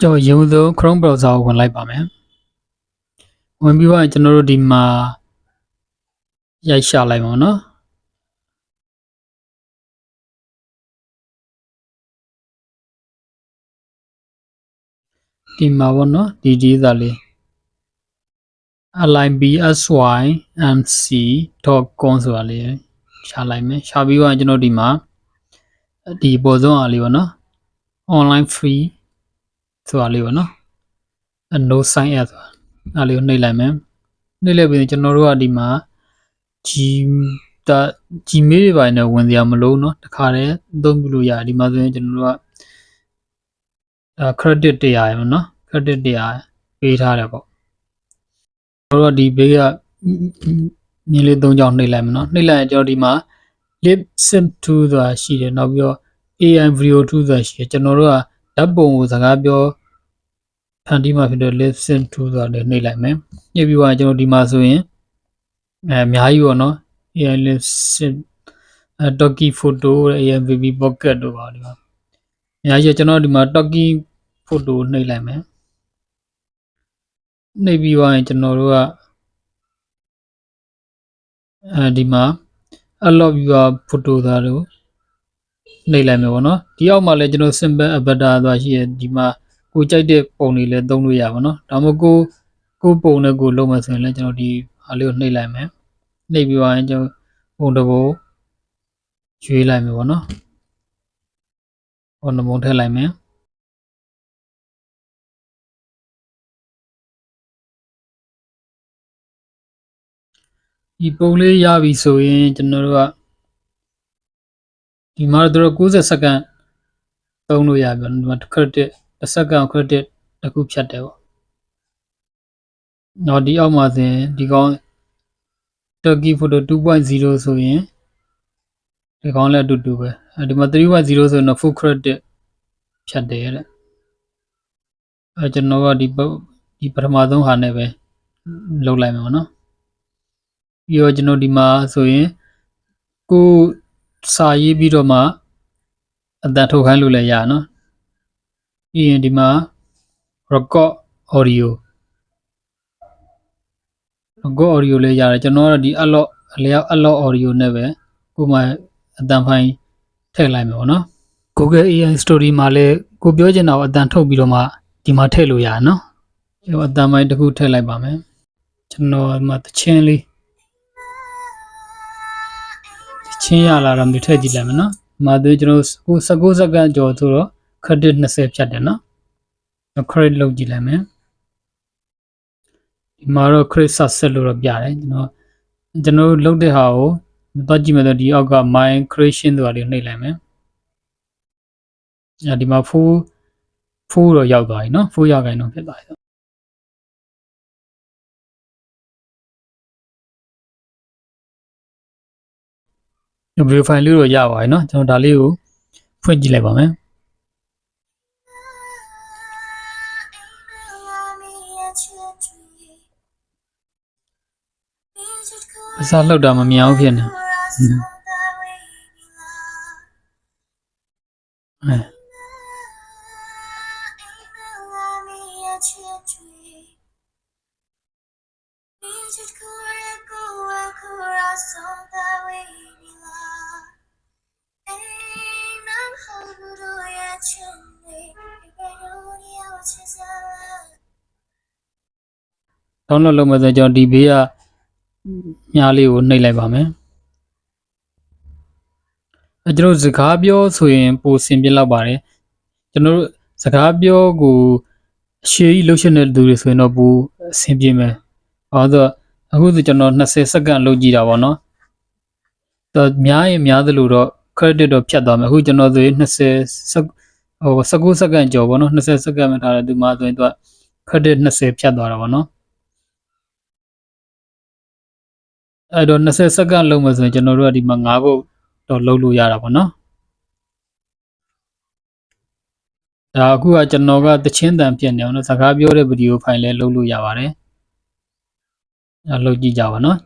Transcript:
ကျွန်တော်ရုံဆုံး Chrome browser ကိုဝင်လိုက်ပါမယ်ဝင်ပြီးတော့ကျွန်တော်တို့ဒီမှာရိုက်ရှာလိုက်ပါမယ်နော်ဒီမှာပေါ့နော်ဒီဒီသားလေး alignbsymc.com ဆိုတာလေးရှာလိုက်မယ်ရှာပြီးတော့ကျွန်တော်ဒီမှာဒီပေါ်ဆုံးအားလေးပေါ့နော် online free ဆိုတာလေးပေါ့နော် no sign up ဆိုတာအားလေးကိုနှိပ်လိုက်မယ်နှိပ်လိုက်ပြီးကျွန်တော်တို့ကဒီမှာ G တာ Gmail တွေပါနေဝင်စရာမလိုเนาะတခါတည်းအသုံးပြုလို့ရတယ်ဒီမှာဆိုရင်ကျွန်တော်တို့ကအဲ credit 100ရယ်เนาะ credit 100ပေးထားတယ်ပေါ့ကျွန်တော်တို့ကဒီဘေးကမြင်းလေး၃ကြောင်းနှိပ်လိုက်မယ်เนาะနှိပ်လိုက်ရင်ကျွန်တော်ဒီမှာ lip sync to ဆိုတာရှိတယ်နောက်ပြီးတော့ AI video 2ဆိုတာရှိတယ်ကျွန်တော်တို့ကဓာတ်ပုံကိုစကားပြော ဖန်တီးမှဖြစ်တဲ့ lip sync to ဆိုတာလည်းနှိပ်လိုက်မယ်ညှပ်ပြီးတော့ကျွန်တော်ဒီမှာဆိုရင်အဲအများကြီးပေါ့နော် AI lip sync အဲ Toki photo တဲ့ AI baby pocket တို့ပါဒီမှာအများကြီးကျွန်တော်ဒီမှာ Toki photo နှိပ်လိုက်မယ်နှိပ်ပြီးသွားရင်ကျွန်တော်တို့ကအဲဒီမှာ unlock your photo သားတို့နှိပ်လိုက်မယ်ပေါ့နော်ဒီအောက်မှာလည်းကျွန်တော် simple avatar သွားရှိရဒီမှာ ကိုကြိုက်တဲ့ပုံတွေလည်းသုံးလို့ရပါတော့ဒါမှမဟုတ်ကိုကိုပုံနဲ့ကိုလုံးမယ်ဆိုရင်လည်းကျွန်တော်ဒီအားလေးကိုနှိပ်လိုက်မယ်နှိပ်ပြီးသွားရင်ကျွန်တော်ပုံတစ်ပုံရွေးလိုက်မယ်ပေါ့နော်ပုံတစ်ပုံထည့်လိုက်မယ်ဒီပုံလေးရပြီဆိုရင်ကျွန်တော်တို့ကဒီမှာတော့90စက္ကန့်သုံးလို့ရပြီဒီမှာ credit တ စ်စက္ကန့် credit တစ်ခုဖြတ်တယ်ပေါ့တော့ဒီအောက်မှာဆိုရင်ဒီကောင် Turkey photo 2.0ဆိုရင်ဒီကောင်လည်းအတူတူပဲအဲဒီမှာ3.0ဆိုရင်တော့ full credit ဖြတ်တယ်တဲ့အဲကျွန်တော်ကဒီဒီပထမဆုံးဟာနဲ့ပဲလုပ်လိုက်မယ်ပေါ့နော်ပြီးတော့ကျွန်တော်ဒီမှာဆိုရင်ကိုစာရေးပြီးတော့မှအတန်ထုတ်ခိုင်းလို့လည်းရနော် ပြီးရင်ဒီမှာ record audio record audio လည်းရတယ်ကျွန်တော်ကတော့ဒီ unlock အလျောက် unlock audio နဲ့ပဲကိုမှအတန်ဖိုင်ထည့်လိုက်မယ်ပေါ့နော် Google AI Story မှာလည်းကိုပြောချင်တာကိုအတန်ထုတ်ပြီးတော့မှဒီမှာထည့်လို့ရတယ်နော်ဒီအတန်ဖိုင်တစ်ခုထည့်လိုက်ပါမယ်ကျွန်တော်ဒီမှာတချင်းလေးချင်းရလာတော့မြထည့်ကြည့်လိုက်မယ်နော်။မှာသွေးကျွန်တော်19စက္ကန့်ကျော်ဆိုတော့ credit 20ဖြတ်တယ်နော်။ credit လုပ်ကြည့်လိုက်မယ်။ဒီမှာတော့ credit ဆက်ဆက်လို့တော့ပြတယ်ကျွန်တော်ကျွန်တော်လုပ်တဲ့ဟာကိုသွားကြည့်မယ်ဆိုဒီအောက်က my creation ဆိုတာလေးနှိပ်လိုက်မယ်။အဲဒီမှာ full full တော့ရောက်သွားပြီနော် full ရောက်ခိုင်းတော့ဖြစ်သွားပြီ verify လို့တော့ရပါတယ်เนาะကျွန်တော်ဒါလေးကိုဖွင့်ကြည့်လိုက်ပါမယ် အစားလောက်တာမမြင်အောင်ဖြစ်နေအဲ download လုပ်မယ်ဆိုကျွန်တော်ဒီဘေးက မြားလေးကိုနှိပ်လိုက်ပါမယ်အဲကျွန်တော်စကားပြောဆိုရင်ပိုဆင်ပြလောက်ပါတယ်ကျွန်တော်တို့စကားပြောကိုအရှိကြီးလှုပ်ရှင်တဲ့သူတွေဆိုရင်တော့ပိုအဆင်ပြေမယ်ဘာလို့ဆိုအခုဆိုကျွန်တော်20စက္ကန့်လုပ်ကြည့်တာပေါ့နော်တော့များရင်များသလိုတော့ credit တော့ဖြတ်သွားမယ်အခုကျွန်တော်ဆိုရင်20စက္ဟို19စက္ကန့်ကျော်ပေါ့နော်20စက္ကန့်မှထားတယ်ဒီမှာဆိုရင်သူက credit 20ဖြတ်သွားတာပေါ့နော် အဲ့တော့20စက္ကန့်လုံးမယ်ဆိုရင်ကျွန်တော်တို့ကဒီမှာ9ပုတ်တော့လုံးလို့ရတာပေါ့နော်ဒါအခုကကျွန်တော်ကတချင်းတန်ပြနေအောင်လို့စကားပြောတဲ့ဗီဒီယိုဖိုင်လည်းလုံးလို့ရပါတယ်အဲ့လုံးကြည့်ကြပါနော်